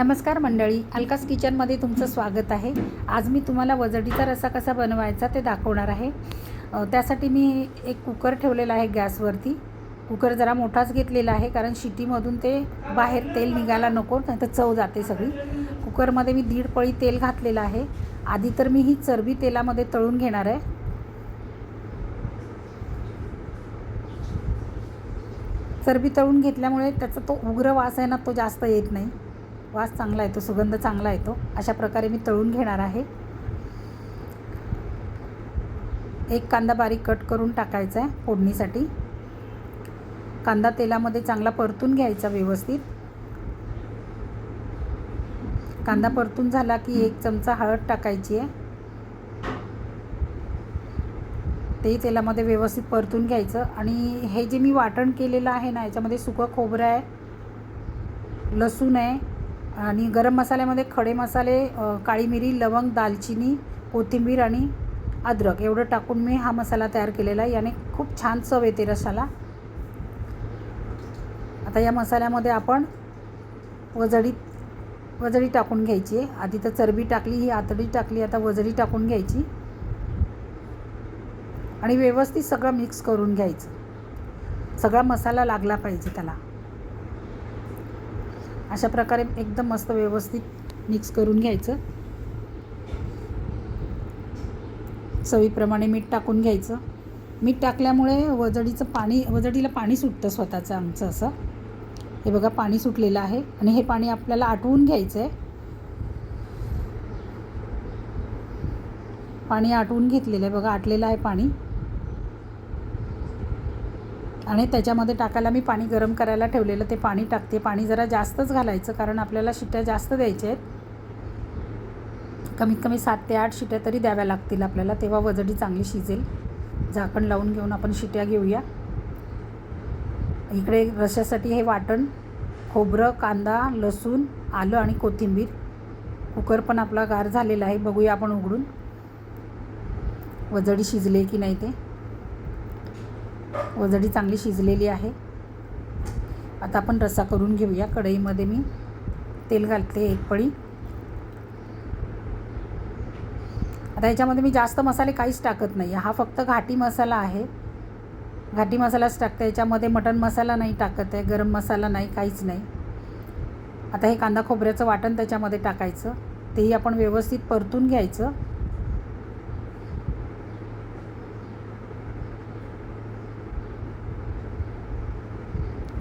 नमस्कार मंडळी अलकास किचनमध्ये तुमचं स्वागत आहे. आज मी तुम्हाला वजडीचा रस्सा कसा बनवायचा ते दाखवणार आहे. त्यासाठी मी एक कुकर ठेवलेला आहे गॅसवरती. कुकर जरा मोठाच घेतलेला आहे कारण शिटीमधून ते बाहेर तेल निघायला नको नाही तर चव जाते सगळी. कुकरमध्ये मी दीड पळी तेल घातलेलं आहे. आधी तर मी ही चरबी तेलामध्ये तळून घेणार आहे. चरबी तळून घेतल्यामुळे त्याचा तो उग्र वास आहे ना तो जास्त येत नाही. वास चांगला येतो सुगंध चांगला येतो. अशा प्रकारे मी तळून घेणार आहे. एक कांदा बारीक कट करून टाकायचा आहे फोडणीसाठी. कांदा तेलामध्ये चांगला परतून घ्यायचा व्यवस्थित. कांदा परतून झाला की एक चमचा हळद टाकायची आहे. तेही तेलामध्ये व्यवस्थित परतून घ्यायचं. आणि हे जे मी वाटण केलेलं आहे ना याच्यामध्ये सुकं खोबरं आहे लसूण आहे आणि गरम मसाल्यामध्ये खडे मसाले काळी मिरी लवंग दालचिनी कोथिंबीर आणि अद्रक एवढं टाकून मी हा मसाला तयार केलेला आहे. याने खूप छान चव येते रसाला. आता या मसाल्यामध्ये आपण वजडी वजडी टाकून घ्यायची आहे. आधी तर चरबी टाकली ही आतडी टाकली आता वजडी टाकून घ्यायची. आणि व्यवस्थित सगळं मिक्स करून घ्यायचं. सगळा मसाला लागला पाहिजे त्याला. अशा प्रकारे एकदम मस्त व्यवस्थित मिक्स करून घ्यायचं. चवीप्रमाणे मीठ टाकून घ्यायचं. मीठ टाकल्यामुळे वजडीचं पाणी वजडीला पाणी सुटतं स्वतःचं आमचं असं. हे बघा पाणी सुटलेलं आहे आणि हे पाणी आपल्याला आटवून घ्यायचं आहे पाणी आटवून घेतलेलं आहे बघा आटलेलं आहे पाणी. आणि त्याच्यामध्ये टाकायला मी पाणी गरम करायला ठेवलेलं ते पाणी टाकते. पाणी जरा जास्तच घालायचं कारण आपल्याला शिट्ट्या जास्त द्यायच्या आहेत. कमीत कमी सात ते आठ शिट्या तरी द्याव्या लागतील आपल्याला तेव्हा वजडी चांगली शिजेल. झाकण लावून घेऊन आपण शिट्या घेऊया. इकडे रशासाठी हे वाटण खोबरं कांदा लसूण आलं आणि कोथिंबीर. कुकर पण आपला गार झालेला आहे बघूया आपण उघडून. वजडी शिजले की नाही ते. वजडी चांगली शिजलेली आहे. आता आपण रस्सा करून घेऊया. कढईमध्ये मी तेल घालते एक पळी. आता याच्यामध्ये मी जास्त मसाले काहीच टाकत नाही. हा फक्त घाटी मसाला आहे. घाटी मसालाच टाकते. याच्यामध्ये मटण मसाला नाही टाकत आहे. गरम मसाला नाही काहीच नाही. आता हे कांदा खोबऱ्याचं वाटण त्याच्यामध्ये टाकायचं. तेही आपण व्यवस्थित परतून घ्यायचं.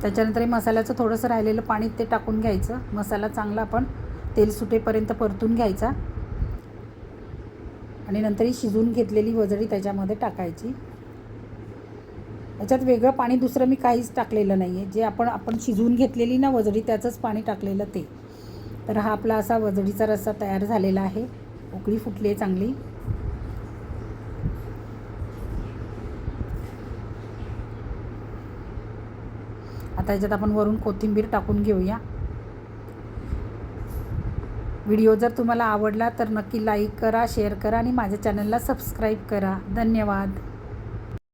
त्याच्यानंतर हे मसाल्याचं थोडंसं राहिलेलं पाणी ते टाकून घ्यायचं. मसाला चांगला आपण तेल सुटेपर्यंत परतून घ्यायचा. आणि नंतर ही शिजून घेतलेली वजडी त्याच्यामध्ये टाकायची. याच्यात वेगळं पाणी दुसरं मी काहीच टाकलेलं नाही आहे जे आपण आपण शिजवून घेतलेली ना वजडी त्याचंच पाणी टाकलेलं ते. तर हा आपला असा वजडीचा रस्सा तयार झालेला आहे. उकळी फुटली आहे चांगली. आता याच्यात आपण वरून कोथिंबीर टाकून घेऊया. व्हिडिओ जर तुम्हाला आवडला तर नक्की लाईक करा शेअर करा आणि माझ्या चॅनलला सबस्क्राईब करा. धन्यवाद.